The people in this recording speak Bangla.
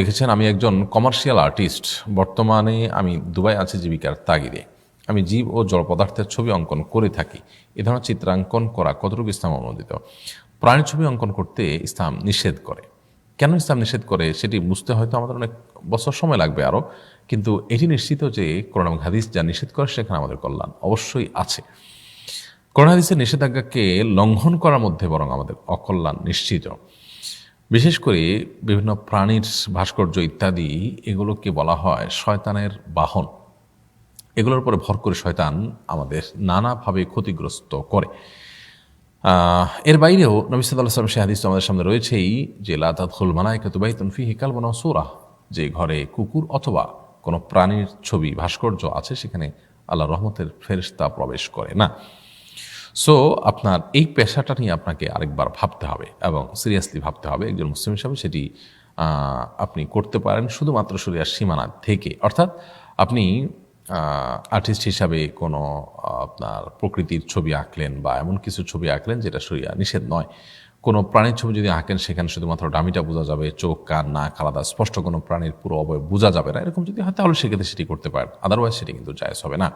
দেখেছেন আমি একজন কমার্শিয়াল আর্টিস্ট বর্তমানে আমি দুবাই আছি জীবিকার তাগিদে। আমি জীব ও জড় পদার্থের ছবি অঙ্কন করে থাকি। এ ধরনের চিত্রাঙ্কন করা কতটুকু ইসলাম অনুমোদিত প্রাণী ছবি অঙ্কন করতে ইসলাম নিষেধ করে। কেন ইসলাম নিষেধ করে সেটি বুঝতে হয়তো আমাদের অনেক বছর সময় লাগবে আরও। কিন্তু এটি নিশ্চিত যে করোনা হাদিস যা নিষেধ করে সেখানে আমাদের কল্যাণ অবশ্যই আছে। কোরআন হাদিসের নিষেধাজ্ঞাকে লঙ্ঘন করার মধ্যে বরং আমাদের অকল্যাণ নিশ্চিত। বিশেষ করে বিভিন্ন প্রাণীর ভাস্কর্য ইত্যাদি, এগুলোকে বলা হয় শয়তানের বাহন। এগুলোর উপরে ভর করে শয়তান আমাদের নানাভাবে ক্ষতিগ্রস্ত করে। এর বাইরেও নবী সাল্লাহ সাল্লাম সে হাদিস আমাদের সামনে রয়েছেই যে লাতাদুল মালাইকা তুবাই তনফি হিকাল বনা সুরা, যে ঘরে কুকুর অথবা কোনো প্রাণীর ছবি, ভাস্কর্য আছে, সেখানে আল্লাহ রহমতের ফেরিস্তা প্রবেশ করে না। সো আপনার এই পেশাটা নিয়ে আপনাকে আরেকবার ভাবতে হবে এবং সিরিয়াসলি ভাবতে হবে, একজন মুসলিম হিসাবে সেটি আপনি করতে পারেন শুধুমাত্র শরিয়ার সীমানা থেকে। অর্থাৎ আপনি আর্টিস্ট হিসাবে কোনো, আপনার প্রকৃতির ছবি আঁকলেন বা এমন কিছু ছবি আঁকলেন যেটা শরিয়া নিষেধ নয়। কোনো প্রাণীর ছবি যদি আঁকেন, সেখানে শুধুমাত্র ডামিটা বোঝা যাবে, চোখ, কান, নাক আলাদা, স্পষ্ট কোনো প্রাণীর পুরো অবয়ব বোঝা যাবে না। এরকম যদি হয়, তাহলে সেক্ষেত্রে সেটি করতে পারেন। আদারওয়াইজ সেটি কিন্তু জায়জ হবে না।